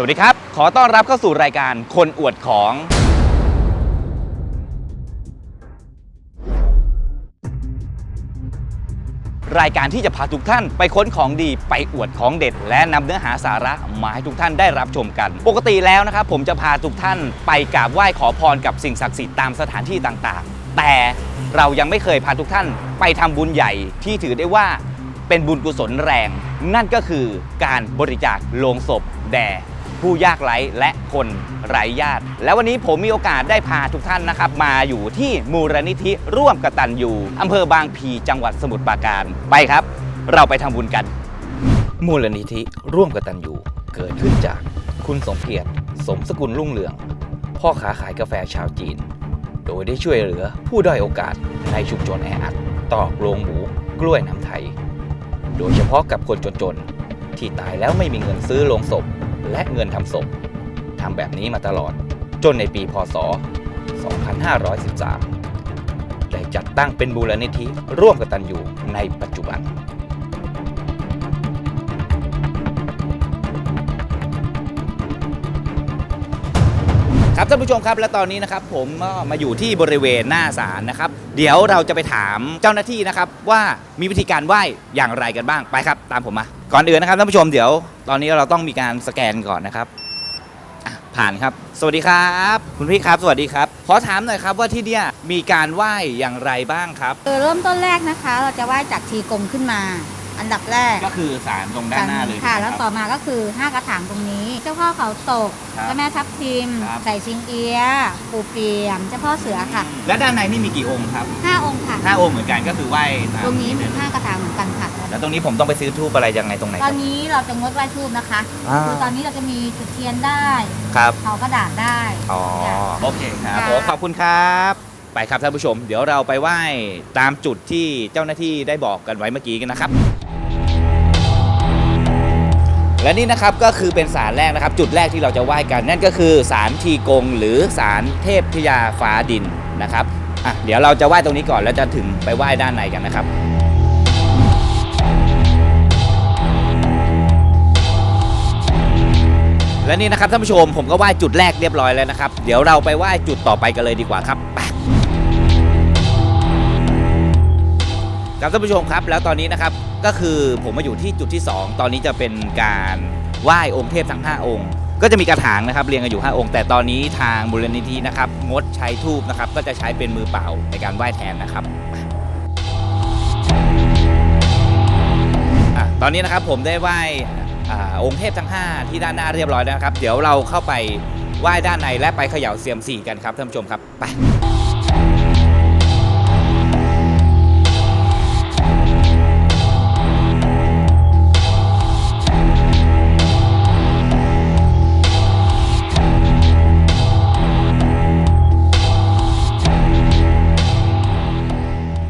สวัสดีครับ ขอต้อนรับเข้าสู่รายการคนอวดของ รายการที่จะพาทุกท่านไปค้นของดีไปอวดของเด็ด และนำเนื้อหาสาระมาให้ทุกท่านได้รับชมกัน ปกติแล้วนะครับผมจะพาทุกท่านไปกราบไหว้ขอพรกับสิ่งศักดิ์สิทธิ์ตามสถานที่ต่างๆ แต่เรายังไม่เคยพาทุกท่านไปทำบุญใหญ่ที่ถือได้ว่าเป็นบุญกุศลแรง นั่นก็คือการบริจาคโลงศพแด่ ผู้ยากไร้และคนไร้ญาติ แล้ววันนี้ผมมีโอกาสได้พาทุกท่านนะครับ มาอยู่ที่มูลนิธิร่วมกตันยูอำเภอบางพีจังหวัดสมุทรปราการไปครับ เราไปทำบุญกัน มูลนิธิร่วมกตันยูเกิดขึ้นจากคุณสมเกียรติสมสกุลรุ่งเรือง พ่อค้าขายกาแฟชาวจีน โดยได้ช่วยเหลือผู้ด้อยโอกาสในชุมชนแออัดตอกโรงหมูกล้วยน้ำไทย โดยเฉพาะกับคนจนๆที่ตายแล้วไม่มีเงินซื้อโลงศพ และเงินทำศพทำแบบนี้มาตลอด จนในปีพศ 2513 ได้จัดตั้งเป็นมูลนิธิร่วมกตันอยู่ในปัจจุบัน ครับท่านผู้ชมครับและตอนนี้นะครับผมก็มาอยู่ที่บริเวณหน้าศาลนะครับ เดี๋ยวเราจะไปถามเจ้าหน้าที่นะครับว่ามีวิธีการไหว้อย่างไรกันบ้างไปครับ ตามผมมา ก่อนอื่นนะครับท่านผู้ชมเดี๋ยวตอนนี้เราต้องมีการสแกนก่อนนะครับผ่านครับ สวัสดีครับ คุณพี่ครับ สวัสดีครับ ขอถามหน่อยครับว่าที่เนี่ยมีการไหว้อย่างไรบ้างครับ เริ่มต้นแรกนะคะ เราจะไหว้จากทีกลมขึ้นมา อันดับแรกก็คือศาลตรงด้านหน้าเลยค่ะใช่ไหมแล้วรับต่อมาก็คือ 5 กระถางตรงนี้ เจ้าพ่อเขาตกครับเจ้าแม่ทับทิมครับ ใส่ชิงเอียะปูเปียม เจ้าพ่อเสือค่ะ และด้านในนี่มีกี่องค์ครับ5 องค์ค่ะ ห้าองค์เหมือนกันก็คือไหว้ตามตรงนี้มี5กระถางเหมือนกันค่ะ แล้วตรงนี้ผมต้องไปซื้อทูบอะไรยังไงตรงไหนตคอรันบนี้เราจะงดไหว้ทูบนะคะอ่าคือตอนนี้เราจะมีจุดเทียนได้ครับเผากระดาษได้ อ๋อจ้ะโอเคครับค่ะผมขอบคุณครับ ไปครับท่านผู้ชม เดี๋ยวเราไปไหว้ตามจุดที่เจ้าหน้าที่ได้บอกกันไว้เมื่อกี้กันนะครับ และนี่นะครับก็คือเป็นศาลแรกนะครับ จุดแรกที่เราจะไหว้กันนั่นก็คือศาลทีกง หรือศาลเทพธิยาฟ้าดินนะครับอะเดี๋ยวเราจะไหว้ตรงนี้ก่อนแล้วจะถึงไปไหว้ด้านในกันนะครับ และนี่นะครับท่านผู้ชมผมก็ไหว้จุดแรกเรียบร้อยแล้วนะครับ เดี๋ยวเราไปไหว้จุดต่อไปกันเลยดีกว่าครับ ครับท่านผู้ชมครับ แล้วตอนนี้นะครับก็คือผมมาอยู่ที่จุดที่ 2 ตอนนี้จะเป็นการไหว้องค์เทพทั้ง 5 องค์ ก็จะมีกระถางนะครับเรียงกันอยู่ 5 องค์ แต่ตอนนี้ทางมูลนิธินะครับงดใช้ทูบนะครับก็จะใช้เป็นมือเปล่าในการไหว้แทนนะครับอะตอนนี้นะครับผมได้ไหว้อาองค์เทพทั้ง 5 ที่ด้านหน้าเรียบร้อยแล้วนะครับ เดี๋ยวเราเข้าไปไหว้ด้านในและไปเขย่าเซียมซีกันครับท่านผู้ชมครับไป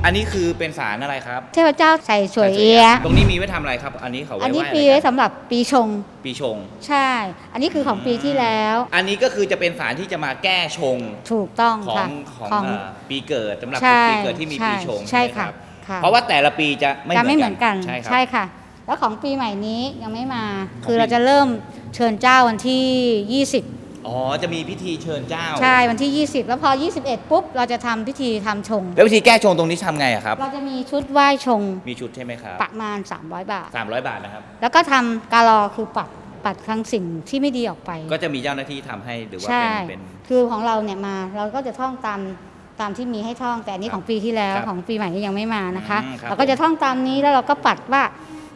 อันนี้คือเป็นสารอะไรครับเทพเจ้าใส่สวยเอียะตรงนี้มีไว้ทำอะไรครับ อันนี้เขาไว้อันนี้ไหว้ปีอะไรไว้กันสำหรับปีชง ปีชง ใช่ อันนี้คือของปีที่แล้ว อันนี้ก็คือจะเป็นสารที่จะมาแก้ชงถูกต้องของค่ะของเอ่อปีเกิดสำหรับใช่ปีเกิดที่มีใช่ปีชงใช่ไหมค่ะรับค่ะเพราะว่าแต่ละปีจะไม่จะไม่เหมือนกันใช่ครับใช่ค่ะ แล้วของปีใหม่นี้ยังไม่มาของคือปีเราจะเริ่มเชิญเจ้าวันที่ 20 อ๋อ จะมีพิธีเชิญเจ้า ใช่วันที่ 20 แล้วพอ 21 ปุ๊บ เราจะทำพิธีทำชง แล้ววิธีแก้ชงตรงนี้ทำไงอะครับ เราจะมีชุดไหว้ชงมีชุดใช่ไหมครับประมาณ 300 บาท 300 บาทนะครับ แล้วก็ทำการอคือปัดปัดทั้งสิ่งที่ไม่ดีออกไป ก็จะมีเจ้าหน้าที่ทำให้หรือว่าใช่ เป็นเป็น คือของเราเนี่ยมาเราก็จะท่องตามตามที่มีให้ท่องแต่อันนี้ครับของปีที่แล้วครับของปีใหม่นี่ยังไม่มานะคะ อืมครับเราก็จะท่องตามนี้แล้วเราก็ปัดว่า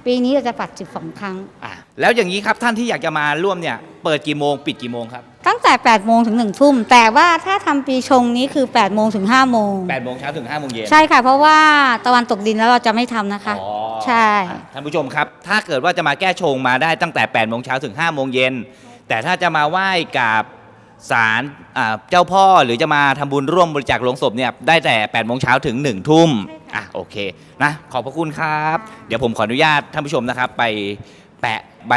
ปีนี้เราจะปัด 12 ครั้ง อะแล้วอย่างนี้ครับท่านที่อยากจะมาร่วมเนี่ยเปิดกี่โมงปิดกี่โมงครับตั้งแต่ 8 โมงถึง 1 ทุ่ม แต่ว่าถ้าทำปีชงนี้คือ 8 โมงถึง 5 โมง 8โมงเช้าถึง5โมงเย็น ใช่ค่ะ เพราะว่าตะวันตกดินแล้วเราจะไม่ทำนะคะ อ๋อใช่ อะท่านผู้ชมครับ ถ้าเกิดว่าจะมาแก้ชงมาได้ตั้งแต่8โมงเช้าถึง5โมงเย็นแต่ถ้าจะมาไหว้กับศาลอ่าเจ้าพ่อหรือจะมาทำบุญร่วมบริจาคโลงศพเนี่ยได้แต่8โมงเช้าถึง1ทุ่ม อะโอเคนะขอบพระคุณครับ เดี๋ยวผมขออนุญาตท่านผู้ชมนะครับ ไปแปะใบ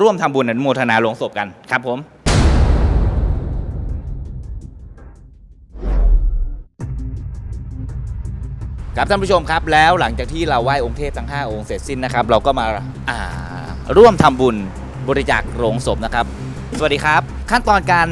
ร่วมทำบุญอนุโมทนาลงศพกันครับผม ครับท่านผู้ชมครับแล้วหลังจากที่เราไหว้องค์เทพทั้ง 5 องค์เสร็จสิ้นนะครับ เราก็มาอ่าร่วมทำบุญบริจาคโรงศพนะครับ สวัสดีครับ ขั้นตอนการ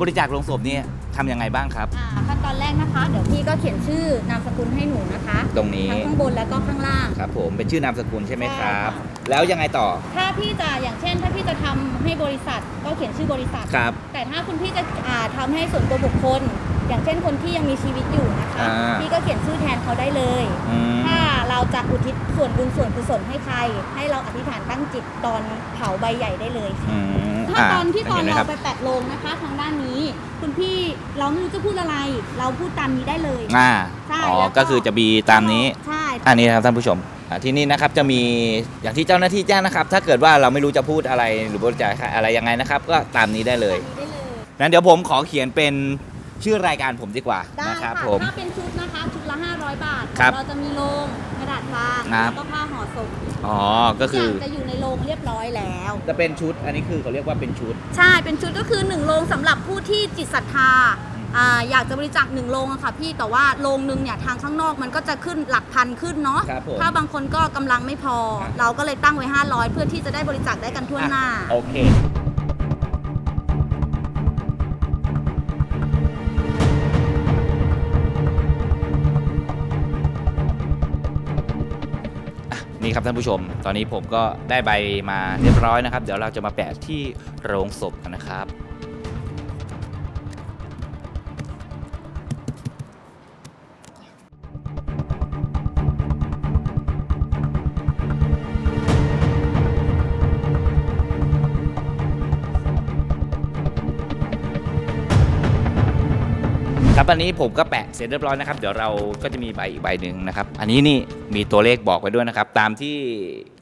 บริจาคโลงศพเนี่ย ทำยังไงบ้างครับ อ่าขั้นตอนแรกนะคะ เดี๋ยวพี่ก็เขียนชื่อนามสกุลให้หนูนะคะตรงนี้ทั้งข้างบนแล้วก็ข้างล่าง ครับ ผมเป็นชื่อนามสกุลใช่ไหมครับ ใช่ค่ะ แล้วยังไงต่อถ้าพี่จะอย่างเช่น ถ้าพี่จะทำให้บริษัทก็เขียนชื่อบริษัท ครับแต่ถ้าคุณพี่จะอ่าทำให้ส่วนตัวบุคคล อย่างเช่นคนที่ยังมีชีวิตอยู่นะคะ อ่า พี่ก็เขียนชื่อแทนเขาได้เลย อืมถ้าเราจะอุทิศส่วนบุญส่วนกุศลให้ใคร ให้เราอธิษฐานตั้งจิตตอนเผาใบใหญ่ได้เลยค่ะ อืมถ้าตอนที่ตอนห็ไหมคเราบ ไปแปะโลงนะคะ ทางด้านนี้คุณพี่ เราไม่รู้จะพูดอะไร เราพูดตามนี้ได้เลย อ่าใช่อ๋อแล้วก็ ก็คือจะมีตามนี้ ใช่อันนี้นะครับท่านผู้ชมอ่าที่นี่นะครับจะมีอย่างที่เจ้าหน้าที่แจ้งนะครับ ถ้าเกิดว่าเราไม่รู้จะพูดอะไรหรือบริจาคอะไรยังไงนะครับ ก็ตามนี้ได้เลยตามนี้ได้เลยงั้นเดี๋ยวผมขอเขียนเป็นชื่อรายการผมดีกว่าได้นะครับค่ะผม ถ้าเป็นชุดนะคะ ชุดละ 500 บาท ครับเราจะมีโรงกระดาษทางครับ แล้วก็ผ้าห่อศพอ๋อก็คือทุย่างจะอยู่ในโรงเรียบร้อยแล้ว จะเป็นชุด อันนี้คือเขาเรียกว่าเป็นชุด ใช่ เป็นชุดก็คือ 1 โรงสำหรับผู้ที่จิตศรัทธา อ่าอยากจะบริจาคหนึ่งโรงอะค่ะพี่แต่ว่าโรงหนึ่งเนี่ยทางข้างนอกมันก็จะขึ้นหลักพันขึ้นเนาะครับผมถ้าบางคนก็กำลังไม่พอ ครับ เราก็เลยตั้งไว้ 500 เพื่อที่จะได้บริจาคได้กันทั่วหน้าโอเคอะนี่ครับท่านผู้ชม ตอนนี้ผมก็ได้ใบมาเรียบร้อยนะครับ เดี๋ยวเราจะมาแปะที่โรงศพกันนะครับ ครับอันนี้ผมก็แปะเสร็จเรียบร้อยนะครับ เดี๋ยวเราก็จะมีใบอีกใบหนึ่งนะครับ อันนี้นี่มีตัวเลขบอกไว้ด้วยนะครับ ตามที่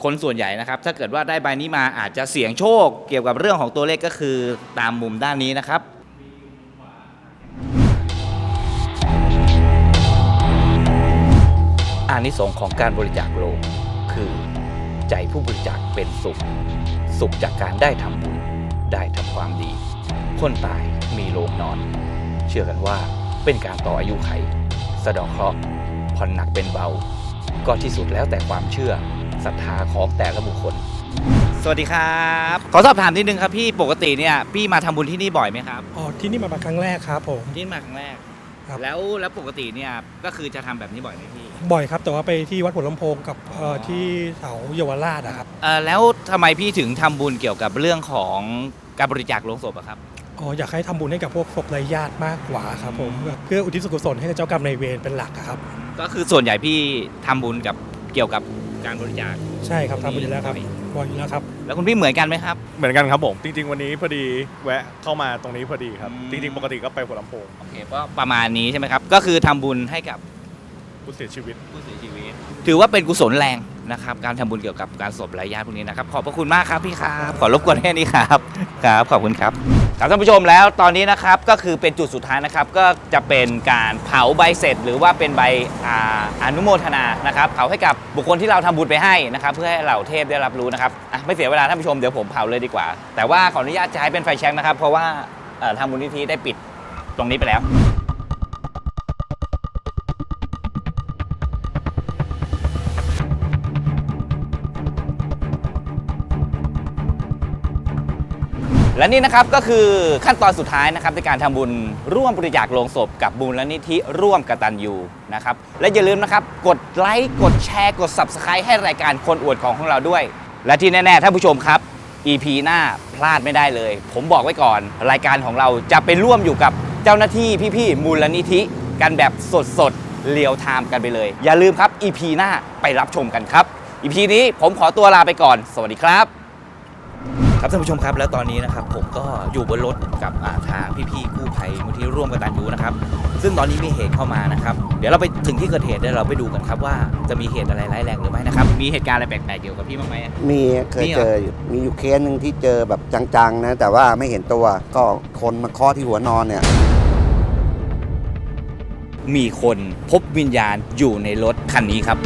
คนส่วนใหญ่นะครับ ถ้าเกิดว่าได้ใบนี้มาอาจจะเสี่ยงโชค เกี่ยวกับเรื่องของตัวเลขก็คือตามมุมด้านนี้นะครับ อานิสงส์ของการบริจาคโลงคือ ใจผู้บริจาคเป็นสุข สุขจากการได้ทำบุญได้ทำความดี คนตายมีโลงนอน เชื่อกันว่า เป็นการต่ออายุไข สะเดอกเคราะห์ผ่อนหนักเป็นเบา ก็ที่สุดแล้วแต่ความเชื่อศรัทธาของแต่ละบุคคล สวัสดีครับ ขอสอบถามนิดนึงครับพี่ปกติเนี่ยพี่มาทำบุญที่นี่บ่อยไหมครับอ๋อที่นี่มาเป็นครั้งแรกครับผม ที่นี่มาครั้งแรก ครับ แล้วแล้วปกติเนี่ยก็คือจะทำแบบนี้บ่อยไหมพี่บ่อยครับ แต่ว่าไปที่วัดหัวลำโพงกับเอ่อที่เสาเยาวราชอะครับ เอ่อแล้วทำไมพี่ถึงทำบุญเกี่ยวกับเรื่องของการบริจาคโลงศพอะครับ อ๋ออยากให้ทำบุญให้กับพวกศพไร้ญาติมากกว่าครับผมแบบเพื่ออุทิศส่วนกุศลให้กับเจ้ากรรมนายเวรเป็นหลักอะครับ ก็คือส่วนใหญ่พี่ทำบุญกับเกี่ยวกับการบริจาคใช่ครับทำบุญอยู่แล้วครับบ่อยบ่อยอยู่แล้วครับ แล้วคุณพี่เหมือนกันไหมครับ เหมือนกันครับผมจริง ๆ วันนี้พอดีแวะเข้ามาตรงนี้พอดีครับอืมจริง ๆ ปกติก็ไปหัวลำโพงโอเคก็ประมาณนี้ใช่ไหมครับ ก็คือทำบุญให้กับผู้เสียชีวิตผู้เสียชีวิต ถือว่าเป็นกุศลแรง นะครับ การทำบุญเกี่ยวกับการศพไร้ญาติพวกนี้นะครับ ขอบพระคุณมากครับพี่ครับขอรบกวนแค่นี้ครับครับขอบคุณครับครับท่านผู้ชมแล้วตอนนี้นะครับก็คือเป็นจุดสุดท้ายนะครับก็จะเป็นการเผาใบเสร็จ หรือว่าเป็นใบออนุโมทนานะครับเผาให้กับบุคคลที่เราทำบุญไปให้นะครับ เพื่อให้เหล่าเทพได้รับรู้นะครับไม่เสียเวลาท่านผู้ชมเดี๋ยวผมเผาเลยดีกว่า แต่ว่าขออนุญาตใช้เป็นไฟแช็กนะครับ เพราะว่าทางมูลนิธิได้ปิดตรงนี้ไปแล้ว และนี่นะครับก็คือขั้นตอนสุดท้ายนะครับในการทำบุญร่วมบริจาคโลงศพกับมูลนิธิร่วมกตัญญูนะครับและอย่าลืมนะครับกดไลค์กดแชร์กด Subscribe ให้รายการคนอวดของของเราด้วย และที่แน่ๆท่านผู้ชมครับ EP หน้าพลาดไม่ได้เลย ผมบอกไว้ก่อน รายการของเราจะไปร่วมอยู่กับเจ้าหน้าที่พี่ๆมูลนิธิกันแบบสดๆเรียวไทม์กันไปเลย อย่าลืมครับ EP หน้าไปรับชมกันครับ EP นี้ผมขอตัวลาไปก่อน สวัสดีครับ ครับท่านผู้ชมครับแล้วตอนนี้นะครับผมก็อยู่บนรถกับอ่าทางพี่ๆกู้ภัยมูลที่ร่วมกันตันยูนะครับ ซึ่งตอนนี้มีเหตุเข้ามานะครับ เดี๋ยวเราไปถึงที่เกิดเหตุเดี๋ยวเราไปดูกันครับว่าจะมีเหตุอะไรร้ายแรงหรือไม่นะครับ มีเหตุการณ์อะไรแปลกๆเกี่ยวกับพี่บ้างไหม มีเคยมีเหรอเจออยู่มีอยู่เคสหนึ่งที่เจอแบบจังๆนะแต่ว่าไม่เห็นตัวก็คนมาเคาะที่หัวนอนเนี่ยมีคนพบวิญญาณอยู่ในรถคันนี้ครับ